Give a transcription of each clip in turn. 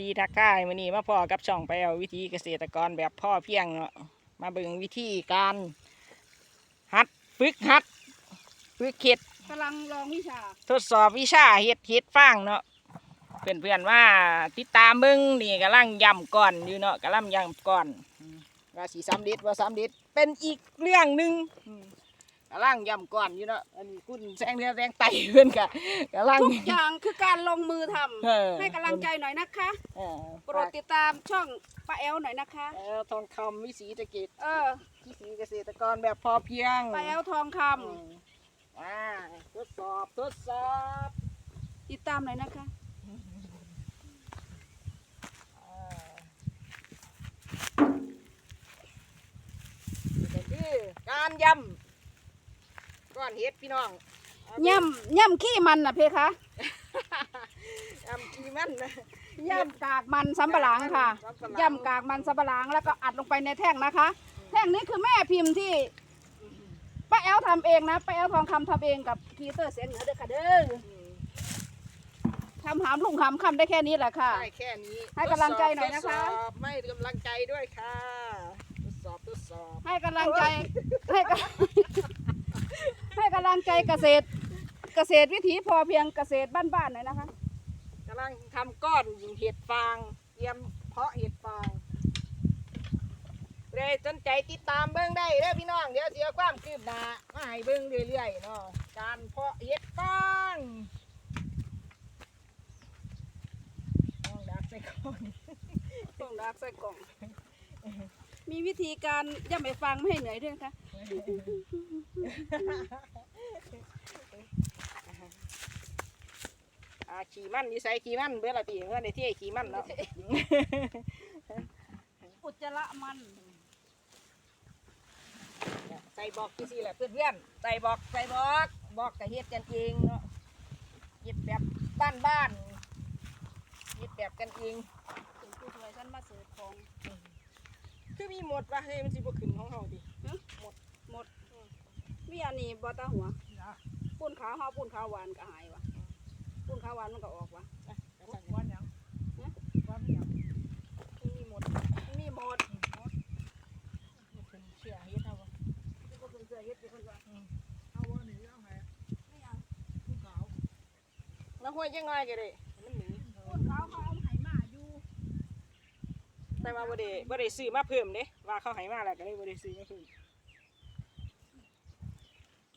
ดีทักทายวันนี้มาพ่อกับช่องไปเอาวิธีเกษตรกรแบบพ่อเพียงเนาะมาเบิ่งวิธีการหัดฝึกหัดฝึกเห็ดกำลังลองวิชา ทดสอบวิชาเห็ดเห็ดฟางเนาะเพื่อนเพื่อนๆว่าติดตามเบิ่งนี่กำลังย่ำก่อนอยู่เนาะกำลังย่ำก่อนอืมว่าสีสามเด็ดว่าสามเด็ดเป็นอีกเรื่องหนึ่งอืม กำลังย่ำก่อนอยู่เนาะอันนี้คุณแสงเรือแสงไตเพื่อนกะกำลังทุกอย่างคือการลงมือทำเออให้กำลังใจหน่อยนะคะเออโปรดติดตามช่องป้าแอลหน่อยนะคะเออทองคำวิสีตะเกตเออวิสีเกษตรกรแบบพอเพียงป้าแอลทองคอืมอ่าทดสอบทดสอบำติดตามหน่อยนะคะอ่านี่ก็คือการยำ ก้อนเห็ดพี่น้องเอาไปย่ำย่ำขี้มันนะเพคะยำขี้มันนะย่ำกากมันสำปะหลังค่ะสำปะหลังย่ำกากมันสำปะหลังแล้วก็อัดลงไปในแท่งนะคะ แท่งนี้คือแม่พิมพ์ที่ป้าแอลทำเองนะป้าแอลทองคำทำเองกับพีเตอร์เสียงเหนือเด้อค่ะเด้ออืมทำหามลุงหามคำได้แค่นี้แหละค่ะได้แค่นี้ให้กำลังใจหน่อยนะคะทดสอบไม่กำลังใจด้วยค่ะทดสอบทดสอบให้กำลังใจให้กำ ให้กำลังใจเกษตร เกษตรวิถีพอเพียงเกษตรบ้านๆหน่อยนะคะ กำลังทำก้อนเห็ดฟางเตรียมเพาะเห็ดฟางเลยสนใจติดตามเบิ้งได้เด้อพี่น้องเดี๋ยวเสียความคืบหน้ามาให้เบิ้งเรื่อยๆเนาะการเพาะเห็ดฟางต้องดักใส่ก้อนต้องดักใส่กล่อง มีวิธีการย่ำไปฟังไม่ให้เหนื่อยด้วยนะคะ อ่าขี่มันนิสัยขี่มันเบื่อละตีเพื่อนในที่ขี่มันเนาะอุจจาระมันใส่บอกที่สิแหละเพื่อนๆใส่บอกใส่บอกบอกกับเฮ็ดกันเองเนาะเฮ็ดแบบบ้านบ้านๆเฮ็ดแบบกันเองถึงผู้ช่วยฉันมาเสิร์ฟของ คือมีหมดว่าเฮ้ยมันสิบ่ขึ้นของเฮาดิหมดมีอันนี้บอตาหัวปุ้นขาวเฮาปุ้นขาวหวานก็หายวะปุ้นขาวหวานมันก็ออกวะวันยังวันยังมีหมดมีหมดมันขึ้นเชื่อเฮ็ดเอาบ่ที่ก็เป็นเสื้อเฮ็ดที่คนว่าเอาว่าหนีเอาไงไม่เอาภูเขาแล้วห้วยจังไงก็ได้มันหนี ปุ้นขาวเขาเอาไหมาอยู่ แต่ว่าบ่ได้บ่ได้ซื้อมาเพิ่มเด้ว่าเขาให้มาแล้วก็เลยบ่ได้ซื้อมาเพิ่ม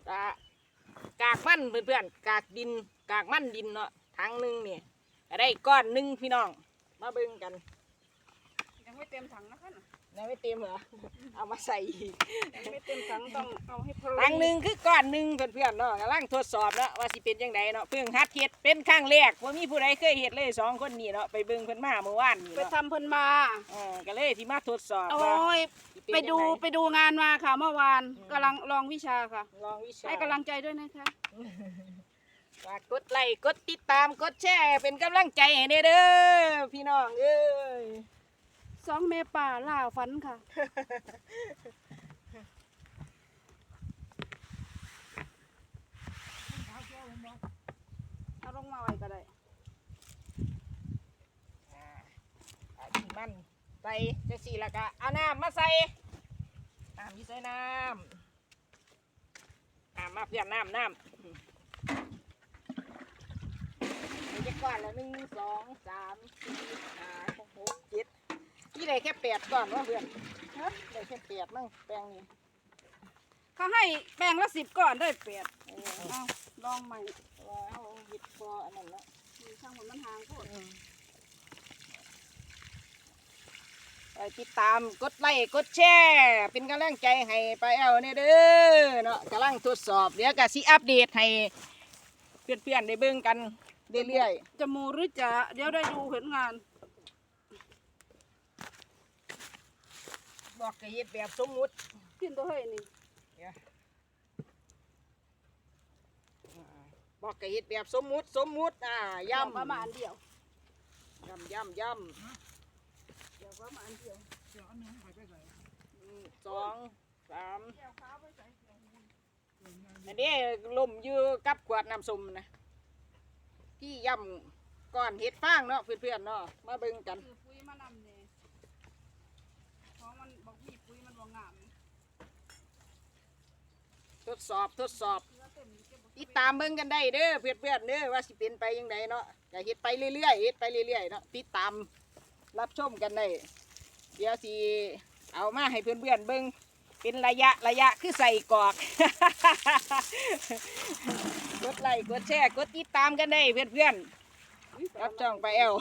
กะกากมันเพื่อนๆกากดิน กากมันดินเนาะถังหนึ่งเนี่ยได้ก้อนหนึ่งพี่น้อง มาเบิ่งกัน ต็มถังนะคะน่ะยังไม่เต็มเหรอ เอามาใส่อีกยังไม่เต็มถังต้องเอาให้พอถังหนึ่งคือก้อนหนึ่งเพื่อนๆเนาะกำลังทดสอบเนาะว่าสิเป็นยังไงเนาะเพิ่งหัดเฮ็ดเป็นครั้งแรกว่ามีผู้ใดเคยเฮ็ดเลยสองคนนี้เนาะไปเบิ่งเพิ่นมาเมื่อวานนี่ไปเนาะทำเพิ่นมาเออก็เลยที่มาทดสอบโอ้ว่ายสิไปเป็นดูยังไปดูงานมาค่ะเมื่อวานอืม กำลังลองวิชาค่ะไงลองวิชา ให้กำลังใจด้วยนะคะ ฝากกดไลค์กดติดตามกดแชร์เป็นกำลังใจให้เด้อเด้อพี่น้องเอ้ย สองเมป่าล่าฝันค่ะ เอาลงมาไว้ก็ได้อ่าเอาที่มันใส่จังซี่แล้วก็เอาน้ำมาใส่น้ำอยู่ใส่น้ำน้ำมาเพื่อนน้ำน้ำมีจะก่อนแล้วหนึ่งสองสามสี่ห้าหกเจ็ด นี่ได้แค่แปดก่อนว่าเพื่อนฮะได้แค่แปดมั่งแปลงนี้เขาให้แปลงละสิบก่อนได้เปียดเออเอาลองใหม่ว่าเอาหยิบพออันนั้นละมีช่างผลมันห่างโคตรไปติดตามกดไลค์กดแชร์เป็นกำลังใจให้ไปเอาเนี่ยเด้อเนาะกำลังทดสอบเดี๋ยวก็สิอัปเดตให้เพื่อนๆได้เบิ่งกันเรื่อยจะมูหรือจะเดี๋ยวได้ดูเห็นงาน บอกกระเฮ็ดแบบสมมุติกินตัวเฮ้ยนี่บอกกระเฮ็ดแบบสมมุติสมมุติอ่าเดี๋ยวย่ำประมาณเดียวย่ำย่ำย่เดี๋ยวประมาณเดียวเดี๋ยวเอาเนื้อไปไปใส่ำหนึ่งสองสามเดี๋ยวข้าวไปใส่เดี๋ยวอันนี้ลมอยู่กับขวดน้ำส้มนะที่ย่ำก่อนเห็ดฟางเนาะเพื่อนๆเนาะมาเบิ่งกัน คือปุ๋ยมานำเนี่ยเพราะมันบอกมีปุ๋ยมันบ่งามทดสอบทดสอบเนื้อเต็มเก็บบ่ติดตามเบิ่งกันได้เด้อเพื่อนๆเด้อว่าสิเป็นไปยังไงเนาะก็เฮ็ดไปเรื่อยๆเฮ็ดไปเรื่อยๆเนาะติดตามรับชมกันได้เดี๋ยวสิเอามาให้เพื่อนๆเบิ่งเป็นระยะระยะคือใส่กรอก กดไลค์กดแชร์กดติดตามกันได้เพื่อนๆ รับจ้องไปแอล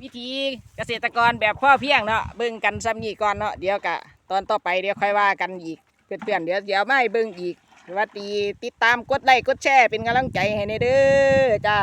วิธีเกษตรกรแบบพ่อเพียงเนาะเบิ่งกันซ้ำนี่ก่อนเนาะเดี๋ยวกะตอนต่อไปเดี๋ยวค่อยว่ากันอีกเพื่อนๆเดี๋ยวเดี๋ยวไม่เบิ่งอีกสวัสดีติดตามกดไลค์กดแชร์เป็นกำลังใจให้ในเด้อจ้า